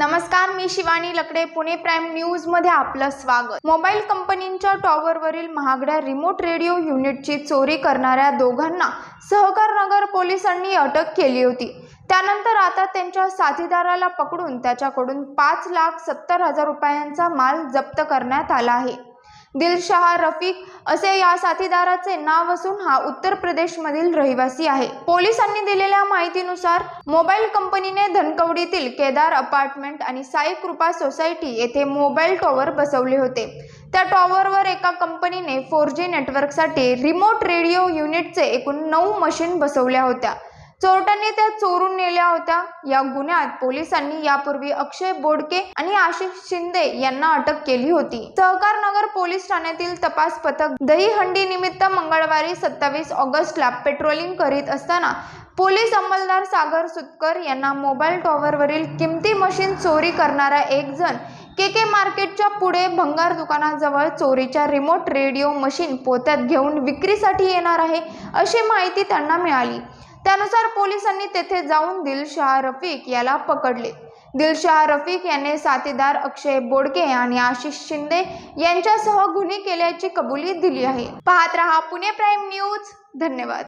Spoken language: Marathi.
नमस्कार मी शिवानी लकडे पुणे प्राईम न्यूजमध्ये आपलं स्वागत. मोबाईल कंपनींच्या टॉवरवरील महागड्या रिमोट रेडिओ युनिटची चोरी करणाऱ्या दोघांना सहकार नगर पोलिसांनी अटक केली होती. त्यानंतर आता त्यांच्या साथीदाराला पकडून त्याच्याकडून पाच लाख सत्तर हजार रुपयांचा माल जप्त करण्यात आला आहे. दिलशहा रफिक असे या साथीदाराचे नाव असून हा उत्तर प्रदेशमधील रहिवासी आहे. पोलिसांनी दिलेल्या माहितीनुसार मोबाईल कंपनीने धनकवडीतील केदार अपार्टमेंट आणि साई कृपा सोसायटी येथे मोबाईल टॉवर बसवले होते. त्या टॉवरवर एका कंपनीने फोर जी नेटवर्कसाठी रिमोट रेडिओ युनिटचे एकूण नऊ मशीन बसवल्या होत्या. चोरट्यांनी त्या चोरून नेल्या होत्या. या गुन्ह्यात पोलिसांनी यापूर्वी अक्षय बोडके आणि आशिष शिंदे यांना अटक केली होती. सहकार नगर पोलीस ठाण्यातील तपास पथक दहीहंडी निमित्त मंगळवारी सत्तावीस ऑगस्टला पेट्रोलिंग करीत असताना पोलीस अंमलदार सागर सुतकर यांना मोबाईल टॉवरवरील किमती मशीन चोरी करणारा एक जण के के मार्केटच्या पुढे भंगार दुकानाजवळ चोरीच्या रिमोट रेडिओ मशीन पोत्यात घेऊन विक्रीसाठी येणार आहे अशी माहिती त्यांना मिळाली. त्यानुसार पोलिसांनी तेथे जाऊन दिलशाह रफिक याला पकडले. दिलशाह रफिक याने साथीदार अक्षय बोडके आणि आशिष शिंदे यांच्यासह गुन्हे केल्याची कबुली दिली आहे. पाहत रहा पुणे प्राईम न्यूज. धन्यवाद.